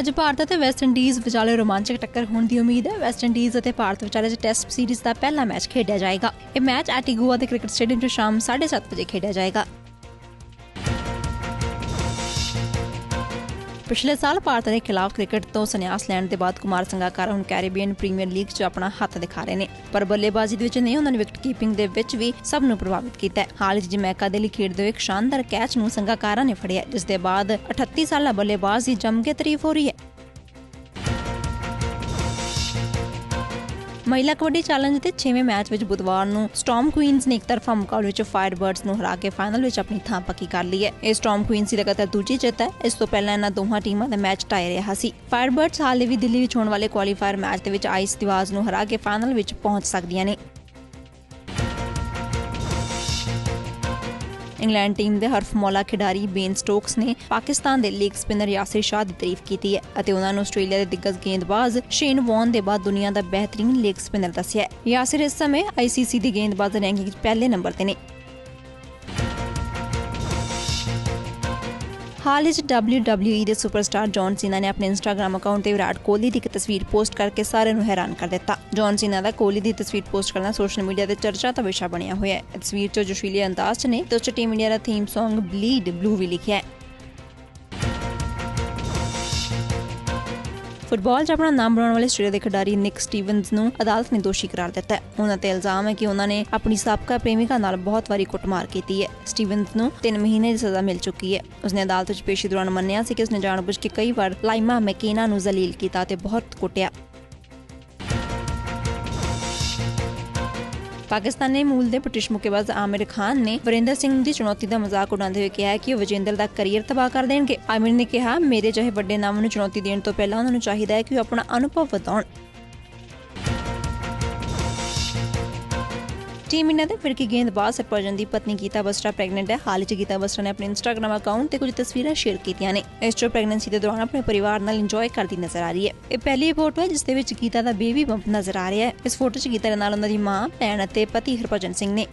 ਅੱਜ ਭਾਰਤ ਅਤੇ West Indies ਵਿਚਾਲੇ ਰੋਮਾਂਚਕ ਟੱਕਰ ਹੋਣ ਦੀ ਉਮੀਦ ਹੈ। ਵੈਸਟ ਇੰਡੀਜ਼ ਅਤੇ ਭਾਰਤ ਵਿਚਾਲੇ ਟੈਸਟ ਸੀਰੀਜ਼ ਦਾ ਪਹਿਲਾ ਮੈਚ ਖੇਡਿਆ ਜਾਏਗਾ। ਇਹ ਮੈਚ ਐਟੀਗੂਆ ਦੇ ਕ੍ਰਿਕਟ ਸਟੇਡੀਅਮ 'ਚ ਸ਼ਾਮ 7:30 ਵਜੇ ਖੇਡਿਆ ਜਾਏਗਾ। ਪਿਛਲੇ ਸਾਲ ਭਾਰਤ ਦੇ ਖਿਲਾਫ ਕ੍ਰਿਕਟ ਤੋਂ ਸੰਨਿਆਸ ਲੈਣ ਦੇ ਬਾਅਦ ਕੁਮਾਰ ਸੰਗਾਕਾਰਾ ਹੁਣ ਕੈਰੀਬੀਅਨ ਪ੍ਰੀਮੀਅਰ ਲੀਗ 'ਚ ਆਪਣਾ ਹੱਥ ਦਿਖਾ ਰਹੇ ਨੇ। ਪਰ ਬੱਲੇਬਾਜ਼ੀ ਦੇ ਵਿੱਚ ਨਹੀਂ, ਉਹਨਾਂ ਨੇ ਵਿਕਟ ਕੀਪਿੰਗ ਦੇ ਵਿੱਚ ਵੀ ਸਭ ਨੂੰ ਪ੍ਰਭਾਵਿਤ ਕੀਤਾ ਹੈ। ਹਾਲ 'ਚ ਜਮੈਕਾ ਦੇ ਲਈ ਖੇਡਦੇ ਹੋਏ ਇੱਕ ਸ਼ਾਨਦਾਰ ਕੈਚ ਨੂੰ ਸੰਗਾਕਾਰਾ ਨੇ ਫੜਿਆ ਜਿਸ ਦੇ ਬਾਅਦ 38 ਸਾਲਾ ਬੱਲੇਬਾਜ਼ ਦੀ ਜੰਮ ਕੇ ਤਾਰੀਫ ਹੋ ਰਹੀ ਹੈ। ਮਹਿਲਾ ਕਬੱਡੀ ਚੈਲੰਜ ਦੇ 6ਵੇਂ ਮੈਚ ਵਿੱਚ ਬੁੱਧਵਾਰ ਨੂੰ ਸਟਾਰਮ ਕੁਈਨਸ ਨੇ ਇੱਕ ਤਰਫਾ ਮੁਕਾਬਲੇ ਵਿੱਚ ਫਾਇਰਬਰਡਸ ਨੂੰ ਹਰਾ ਕੇ ਫਾਈਨਲ ਵਿੱਚ ਆਪਣੀ ਥਾਂ ਪੱਕੀ ਕਰ ਲਈ ਹੈ। ਇਹ ਸਟਾਰਮ ਕੁਈਨਸ ਦੀ ਲਗਾਤਾਰ ਦੂਜੀ ਜਿੱਤ ਹੈ। ਇਸ ਤੋਂ ਪਹਿਲਾਂ ਇਹਨਾਂ ਦੋਹਾਂ ਟੀਮਾਂ ਦਾ ਮੈਚ ਟਾਈ ਰਿਹਾ ਸੀ। ਫਾਇਰਬਰਡਸ ਹਾਲੇ ਵੀ ਦਿੱਲੀ ਵਿੱਚ ਹੋਣ ਵਾਲੇ ਕੁਆਲੀਫਾਇਰ ਮੈਚ ਦੇ ਵਿੱਚ ਆਈਸ ਦਿਵਾਜ਼ ਨੂੰ ਹਰਾ ਕੇ ਫਾਈਨਲ ਵਿੱਚ ਪਹੁੰਚ ਸਕਦੀਆਂ ਨੇ। ਇੰਗਲੈਂਡ ਟੀਮ ਦੇ ਹਰਫਮੌਲਾ ਖਿਡਾਰੀ ਬੇਨ ਸਟੋਕਸ ਨੇ ਪਾਕਿਸਤਾਨ ਦੇ ਲੀਗ ਸਪਿਨਰ ਯਾਸਿਰ ਸ਼ਾਹ ਦੀ ਤਾਰੀਫ ਕੀਤੀ ਹੈ ਅਤੇ ਉਹਨਾਂ ਨੂੰ ਆਸਟ੍ਰੇਲੀਆ ਦੇ ਦਿੱਗਜ ਗੇਂਦਬਾਜ਼ ਸ਼ੇਨ ਵੌਨ ਦੇ ਬਾਅਦ ਦੁਨੀਆ ਦਾ ਬਿਹਤਰੀਨ ਲੀਗ ਸਪਿਨਰ ਦੱਸਿਆ ਹੈ। ਯਾਸਿਰ ਇਸ ਸਮੇਂ ਆਈਸੀਸੀ ਦੀ ਗੇਂਦਬਾਜ਼ ਰੈਂਕਿੰਗ ਚ ਪਹਿਲੇ ਨੰਬਰ ਤੇ ਨੇ। ਹਾਲ ਹੀ 'ਚ WWE ਦੇ ਸੁਪਰਸਟਾਰ ਜੌਨ ਸੀਨਾ ਨੇ ਆਪਣੇ ਇੰਸਟਾਗ੍ਰam ਅਕਾਊਂਟ ਤੇ ਵਿਰਾਟ ਕੋਹਲੀ ਦੀ ਇੱਕ ਤਸਵੀਰ ਪੋਸਟ ਕਰਕੇ ਸਾਰਿਆਂ ਨੂੰ ਹੈਰਾਨ ਕਰ ਦਿੱਤਾ। ਜੌਨ ਸੀਨਾ ਦਾ ਕੋਹਲੀ ਦੀ ਤਸਵੀਰ ਪੋਸਟ ਕਰਨਾ ਸੋਸ਼ਲ ਮੀਡੀਆ ਤੇ ਚਰਚਾ ਦਾ ਵਿਸ਼ਾ ਬਣਿਆ ਹੋਇਆ ਹੈ। ਤਸਵੀਰ 'ਚ ਜੋਸ਼ੀਲੇ ਅੰਦਾਜ਼ 'ਚ ਨੇ, ਤੇ ਉਸ 'ਚ ਟੀਮ ਇੰਡੀਆ ਦਾ ਥੀਮ Song ਬਲੀਡ ਬਲੂ ਵੀ ਲਿਖਿਆ ਹੈ। ਫੁੱਟਬਾਲ 'ਚ ਆਪਣਾ ਨਾਮ ਬਣਾਉਣ ਵਾਲੇ ਆਸਟ੍ਰੇਲੀਆ ਦੇ ਖਿਡਾਰੀ ਨਿਕ ਸਟੀਵਨਸ ਨੂੰ ਅਦਾਲਤ ਨੇ ਦੋਸ਼ੀ ਕਰਾਰ ਦਿੱਤਾ ਹੈ। ਉਹਨਾਂ ਤੇ ਇਲਜ਼ਾਮ ਹੈ ਕਿ ਉਹਨਾਂ ਨੇ ਆਪਣੀ ਸਾਬਕਾ ਪ੍ਰੇਮਿਕਾ ਨਾਲ ਬਹੁਤ ਵਾਰੀ ਕੁੱਟਮਾਰ ਕੀਤੀ ਹੈ। ਸਟੀਵਨਸ ਨੂੰ 3 ਮਹੀਨੇ ਦੀ ਸਜ਼ਾ ਮਿਲ ਚੁੱਕੀ ਹੈ। ਉਸਨੇ ਅਦਾਲਤ ਵਿੱਚ ਪੇਸ਼ੀ ਦੌਰਾਨ ਮੰਨਿਆ ਸੀ ਕਿ ਉਸਨੇ ਜਾਣਬੁੱਝ ਕੇ ਕਈ ਵਾਰ ਲਾਈਮਾ ਮੈਕੇਨਾ ਨੂੰ ਜ਼ਲੀਲ ਕੀਤਾ ਤੇ ਬਹੁਤ ਕੁੱਟਿਆ। ਪਾਕਿਸਤਾਨੀ ਮੂਲ ਦੇ ਬ੍ਰਿਟਿਸ਼ ਮੁੱਕੇਬਾਜ਼ ਆਮਿਰ ਖਾਨ ਨੇ ਵਰਿੰਦਰ ਸਿੰਘ ਦੀ ਚੁਣੌਤੀ ਦਾ ਮਜ਼ਾਕ ਉਡਾਉਂਦੇ ਹੋਏ ਕਿਹਾ ਕਿ ਉਹ ਵਿਜੇਂਦਰ ਦਾ ਕੈਰੀਅਰ ਤਬਾਹ ਕਰ ਦੇਣਗੇ। ਆਮਿਰ ਨੇ ਕਿਹਾ, ਮੇਰੇ ਜਿਹੇ ਵੱਡੇ ਨਾਮ ਨੂੰ ਚੁਣੌਤੀ ਦੇਣ ਤੋਂ ਪਹਿਲਾਂ ਉਹਨਾਂ ਨੂੰ ਚਾਹੀਦਾ ਹੈ ਕਿ ਉਹ ਆਪਣਾ ਅਨੁਭਵ ਵਧਾਉਣ। ਟੀਮ ਇੰਡੀਆ ਦੇ ਫਿਰਕੀ ਗੇਂਦਬਾਜ਼ ਹਰਭਜਨ ਦੀ ਪਤਨੀ ਗੀਤਾ ਬਸਟਰਾ ਪ੍ਰੈਗਨੈਂਟ ਹੈ। ਹਾਲ ਹੀ ਗੀਤਾ ਬਸਟਰਾ ਨੇ ਆਪਣੇ ਇੰਸਟਾਗ੍ਰam ਅਕਾਊਂਟ ਤੇ ਕੁਝ ਤਸਵੀਰਾਂ ਸ਼ੇਅਰ ਕੀਤੀਆਂ ਨੇ। ਇਸ 'ਚ ਪ੍ਰੈਗਨੈਂਸੀ ਦੇ ਦੌਰਾਨ ਆਪਣੇ ਪਰਿਵਾਰ ਨਾਲ ਇੰਜੋਏ ਕਰਦੀ ਨਜ਼ਰ ਆ ਰਹੀ ਹੈ। ਇਹ ਪਹਿਲੀ ਫੋਟੋ ਹੈ ਜਿਸ ਦੇ ਵਿੱਚ ਗੀਤਾ ਦਾ ਬੇਬੀ ਬੰਪ ਨਜ਼ਰ ਆ ਰਿਹਾ ਹੈ। ਇਸ ਫੋਟੋ 'ਚ ਗੀਤਾ ਦੇ ਨਾਲ ਉਹਨਾਂ ਦੀ ਮਾਂ, ਭੈਣ ਅਤੇ ਪਤੀ ਹਰਭਜਨ ਸਿੰਘ ਨੇ।